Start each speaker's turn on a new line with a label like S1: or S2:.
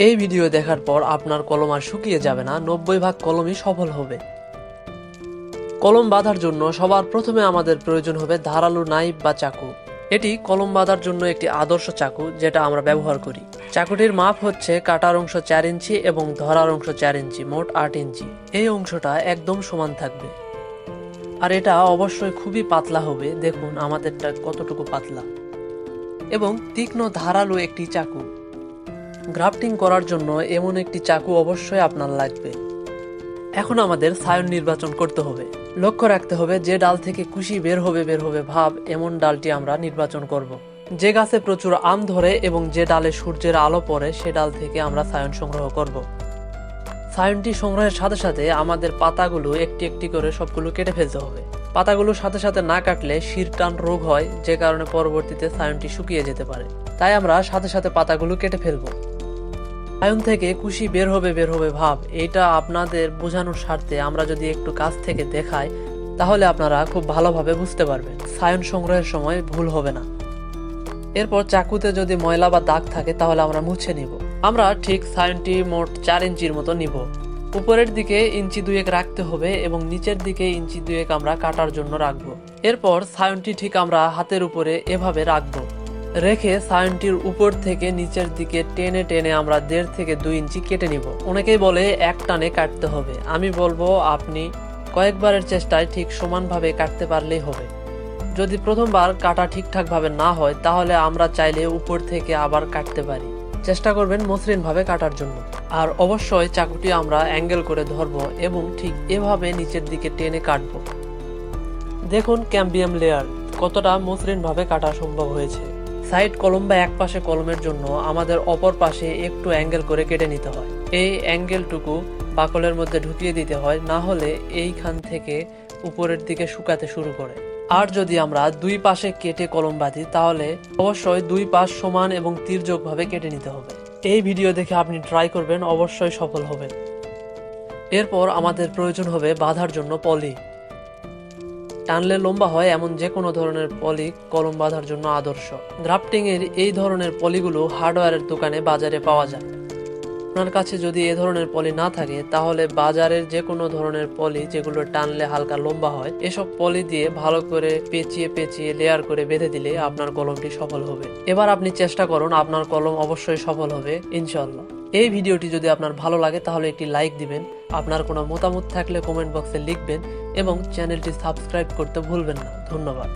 S1: এই ভিডিও দেখার পর আপনার কলম আর শুকিয়ে যাবে না, নব্বই ভাগ কলমই সফল হবে। কলম বাঁধার জন্য সবার প্রথমে আমাদের প্রয়োজন হবে ধারালো নাইফ বা চাকু। এটি কলম বাঁধার জন্য একটি আদর্শ চাকু, যেটা আমরা ব্যবহার করি। চাকুটির মাপ হচ্ছে কাটার অংশ চার ইঞ্চি এবং ধরার অংশ চার ইঞ্চি, মোট আট ইঞ্চি। এই অংশটা একদম সমান থাকবে। আর এটা অবশ্যই খুবই পাতলা হবে, দেখুন আমাদেরটা কতটুকু পাতলা। এবং তীক্ষ্ণ ধারালো একটি চাকু। গ্রাফটিং করার জন্য এমন একটি চাকু অবশ্যই আপনার লাগবে। এখন আমাদের সায়ন নির্বাচন করতে হবে। লক্ষ্য রাখতে হবে যে ডাল থেকে কুশি বের হবে বের হবে ভাব, এমন ডালটি আমরা নির্বাচন করব। যে গাছে প্রচুর আম ধরে এবং যে ডালে সূর্যের আলো পড়ে, সে ডাল থেকে আমরা সায়ন সংগ্রহ করব। সায়নটি সংগ্রহের সাথে সাথে আমাদের পাতাগুলো একটি একটি করে সবগুলো কেটে ফেলতে হবে। পাতাগুলো সাথে সাথে না কাটলে শিরটান রোগ হয়, যে কারণে পরবর্তীতে সায়নটি শুকিয়ে যেতে পারে। তাই আমরা সাথে সাথে পাতাগুলো কেটে ফেলব। সায়ন থেকে কুশি বের হবে বের হবে ভাব। এটা আপনাদের বোঝানোর স্বার্থে আমরা যদি একটু কাছ থেকে দেখাই, তাহলে আপনারা খুব ভালোভাবে বুঝতে পারবেন। সায়ন সংগ্রহের সময় ভুল হবে না। এরপর চাকুতে যদি ময়লা বা দাগ থাকে, তাহলে আমরা মুছে নিব। আমরা ঠিক সায়নটি মোট চার ইঞ্চির মতো নিব। উপরের দিকে ইঞ্চি দুয়েক রাখতে হবে এবং নিচের দিকে ইঞ্চি দুয়েক আমরা কাটার জন্য রাখব। এরপর সায়নটি ঠিক আমরা হাতের উপরে এভাবে রাখব। রেখে সায়নটির উপর থেকে নিচের দিকে টেনে টেনে আমরা দেড় থেকে দুই ইঞ্চি কেটে নিব। অনেকেই বলে এক টানে কাটতে হবে। আমি বলব আপনি কয়েকবারের চেষ্টায় ঠিক সমানভাবে কাটতে পারলেই হবে। যদি প্রথমবার কাটা ঠিকঠাকভাবে না হয়, তাহলে আমরা চাইলে উপর থেকে আবার কাটতে পারি। চেষ্টা করবেন মসৃণভাবে কাটার জন্য। আর অবশ্যই চাকুটি আমরা অ্যাঙ্গেল করে ধরবো এবং ঠিক এভাবে নিচের দিকে টেনে কাটবো। দেখুন ক্যাম্বিয়াম লেয়ার, কতটা মসৃণভাবে কাটা সম্ভব হয়েছে। সাইড কলম বা এক পাশে কলমের জন্য আমাদের অপর পাশে একটু অ্যাঙ্গেল করে কেটে নিতে হয়। এই অ্যাঙ্গেলটুকু বাকলের মধ্যে ঢুকিয়ে দিতে হয়, না হলে এইখান থেকে উপরের দিকে শুকাতে শুরু করে। আর যদি আমরা দুই পাশে কেটে কলম বাঁধি, তাহলে অবশ্যই দুই পাশ সমান এবং তীর্যকভাবে কেটে নিতে হবে। এই ভিডিও দেখে আপনি ট্রাই করবেন, অবশ্যই সফল হবেন। এরপর আমাদের প্রয়োজন হবে বাঁধার জন্য পলি। টানলে লম্বা হয় এমন যে কোনো ধরনের পলি কলম বাঁধার জন্য আদর্শ। গ্রাফটিং এর এই ধরনের পলিগুলো হার্ডওয়্যারের দোকানে বাজারে পাওয়া যায়। আপনার কাছে যদি এ ধরনের পলি না থাকে, তাহলে বাজারের যে কোনো ধরনের পলি যেগুলো টানলে হালকা লম্বা হয়, এসব পলি দিয়ে ভালো করে পেঁচিয়ে পেঁচিয়ে লেয়ার করে বেঁধে দিলে আপনার কলমটি সফল হবে। এবার আপনি চেষ্টা করুন, আপনার কলম অবশ্যই সফল হবে ইনশাল্লাহ এই ভিডিওটি যদি আপনার ভালো লাগে, তাহলে একটি লাইক দিবেন, আপনার কোনো মতামত থাকলে কমেন্ট বক্সে লিখবেন এবং চ্যানেলটি সাবস্ক্রাইব করতে ভুলবেন না। ধন্যবাদ।